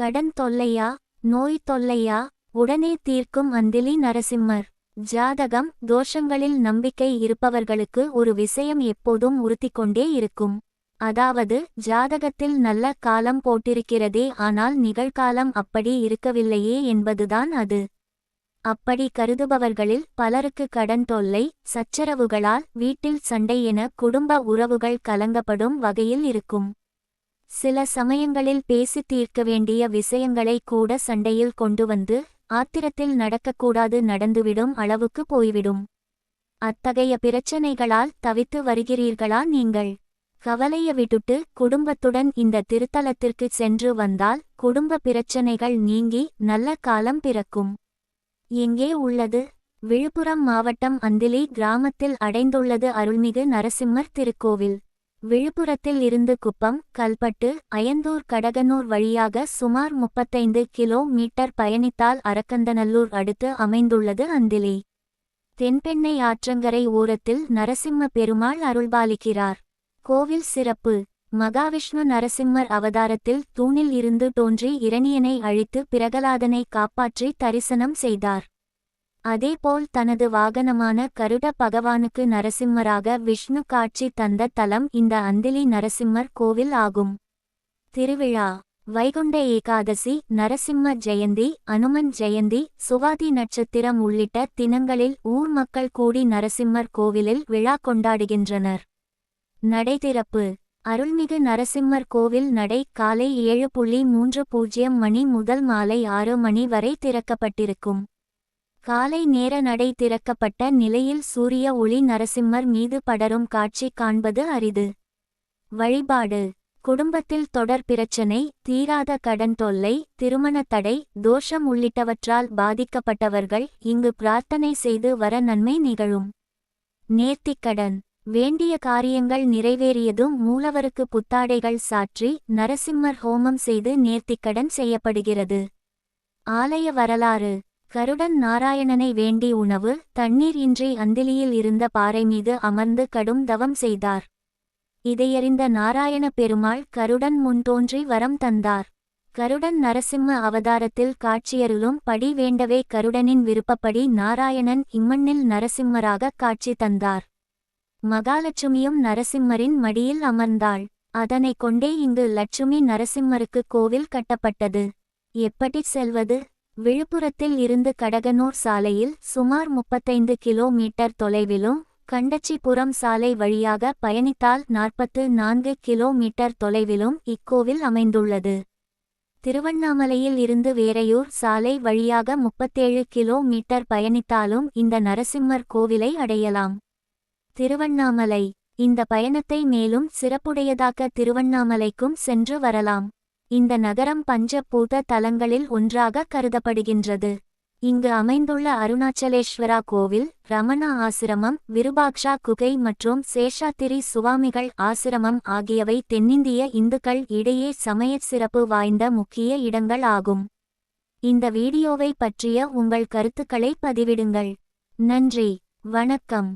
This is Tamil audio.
கடன் தொல்லையா நோய் தொல்லையா உடனே தீர்க்கும் அந்திலி நரசிம்மர். ஜாதகம் தோஷங்களில் நம்பிக்கை இருப்பவர்களுக்கு ஒரு விஷயம் எப்போதும் உறுத்திக்கொண்டே இருக்கும். அதாவது ஜாதகத்தில் நல்ல காலம் போட்டிருக்கிறதே ஆனால் நிகழ்காலம் அப்படி இருக்கவில்லையே என்பதுதான் அது. அப்படி கருதுபவர்களில் பலருக்கு கடன் தொல்லை சச்சரவுகளால் வீட்டில் சண்டை என குடும்ப உறவுகள் கலங்கப்படும் வகையில் இருக்கும். சில சமயங்களில் பேசி தீர்க்க வேண்டிய விஷயங்களை கூட சண்டையில் கொண்டு வந்து ஆத்திரத்தில் நடக்கக்கூடாது நடந்துவிடும் அளவுக்கு போய்விடும். அத்தகைய பிரச்சனைகளால் தவித்து வருகிறீர்களா நீங்கள்? கவலைய விட்டுட்டு குடும்பத்துடன் இந்த திருத்தலத்திற்கு சென்று வந்தால் குடும்ப பிரச்சனைகள் நீங்கி நல்ல காலம் பிறக்கும். எங்கே உள்ளது? விழுப்புரம் மாவட்டம் அந்திலி கிராமத்தில் அடைந்துள்ளது அருள்மிகு நரசிம்மர் திருக்கோவில். விழுப்புரத்தில் இருந்து குப்பம் கல்பட்டு அயந்தூர் கடகனூர் வழியாக சுமார் முப்பத்தைந்து கிலோ மீட்டர் பயணித்தால் அரக்கந்தநல்லூர் அடுத்து அமைந்துள்ளது அந்திலி. தென்பெண்ணை ஆற்றங்கரை ஓரத்தில் நரசிம்ம பெருமாள் அருள்பாலிக்கிறார். கோவில் சிறப்பு. மகாவிஷ்ணு நரசிம்மர் அவதாரத்தில் தூணில் இருந்து தோன்றி இரணியனை அழித்து பிரகலாதனை காப்பாற்றி தரிசனம் செய்தார். அதேபோல் தனது வாகனமான கருட பகவானுக்கு நரசிம்மராக விஷ்ணு காட்சி தந்த தலம் இந்த அந்திலி நரசிம்மர் கோவில் ஆகும். திருவிழா. வைகுண்ட ஏகாதசி நரசிம்ம ஜெயந்தி அனுமன் ஜெயந்தி சுவாதி நட்சத்திரம் உள்ளிட்ட தினங்களில் ஊர் மக்கள் கூடி நரசிம்மர் கோவிலில் விழா கொண்டாடுகின்றனர். நடை திறப்பு அருள்மிகு நரசிம்மர் கோவில் நடை காலை ஏழு புள்ளி மூன்று பூஜ்ஜியம் மணி முதல் மாலை ஆறு மணி வரை திறக்கப்பட்டிருக்கும். காலை நேர நடை திறக்கப்பட்ட நிலையில் சூரிய ஒளி நரசிம்மர் மீது படரும் காட்சி காண்பது அரிது. வழிபாடு. குடும்பத்தில் தொடர் பிரச்சனை தீராத கடன் தொல்லை திருமண தடை தோஷம் உள்ளிட்டவற்றால் பாதிக்கப்பட்டவர்கள் இங்கு பிரார்த்தனை செய்து வர நன்மை நிகழும். நேர்த்திக்கடன் வேண்டிய காரியங்கள் நிறைவேறியதும் மூலவருக்கு புத்தாடைகள் சாற்றி நரசிம்மர் ஹோமம் செய்து நேர்த்திக்கடன் செய்யப்படுகிறது. ஆலய வரலாறு. கருடன் நாராயணனை வேண்டி உணவு தண்ணீர் இன்றி அந்திலியில் இருந்த பாறை மீது அமர்ந்து கடும் தவம் செய்தார். இதையறிந்த நாராயண பெருமாள் கருடன் முன் தோன்றி வரம் தந்தார். கருடன் நரசிம்ம அவதாரத்தில் காட்சியருளும் படி வேண்டவே கருடனின் விருப்பப்படி நாராயணன் இம்மண்ணில் நரசிம்மராக காட்சி தந்தார். மகாலட்சுமியும் நரசிம்மரின் மடியில் அமர்ந்தாள். அதனைக் கொண்டே இங்கு லட்சுமி நரசிம்மருக்கு கோவில் கட்டப்பட்டது. எப்படி செல்வது? விழுப்புரத்தில் இருந்து கடகனூர் சாலையில் சுமார் முப்பத்தைந்து கிலோமீட்டர் தொலைவிலும் கண்டச்சிபுரம் சாலை வழியாக பயணித்தால் நாற்பத்து நான்கு கிலோமீட்டர் தொலைவிலும் இக்கோவில் அமைந்துள்ளது. திருவண்ணாமலையில் இருந்து வேரையூர் சாலை வழியாக முப்பத்தேழு கிலோமீட்டர் பயணித்தாலும் இந்த நரசிம்மர் கோவிலை அடையலாம். திருவண்ணாமலை. இந்த பயணத்தை மேலும் சிறப்புடையதாக்க திருவண்ணாமலைக்கும் சென்று வரலாம். இந்த நகரம் பஞ்சபூத தலங்களில் ஒன்றாக கருதப்படுகின்றது. இங்கு அமைந்துள்ள அருணாச்சலேஸ்வரா கோவில் ரமண ஆசிரமம் விருபாக்ஷா குகை மற்றும் சேஷாத்திரி சுவாமிகள் ஆசிரமம் ஆகியவை தென்னிந்திய இந்துக்கள் இடையே சமய சிறப்பு வாய்ந்த முக்கிய இடங்கள் ஆகும். இந்த வீடியோவை பற்றிய உங்கள் கருத்துக்களை பதிவிடுங்கள். நன்றி. வணக்கம்.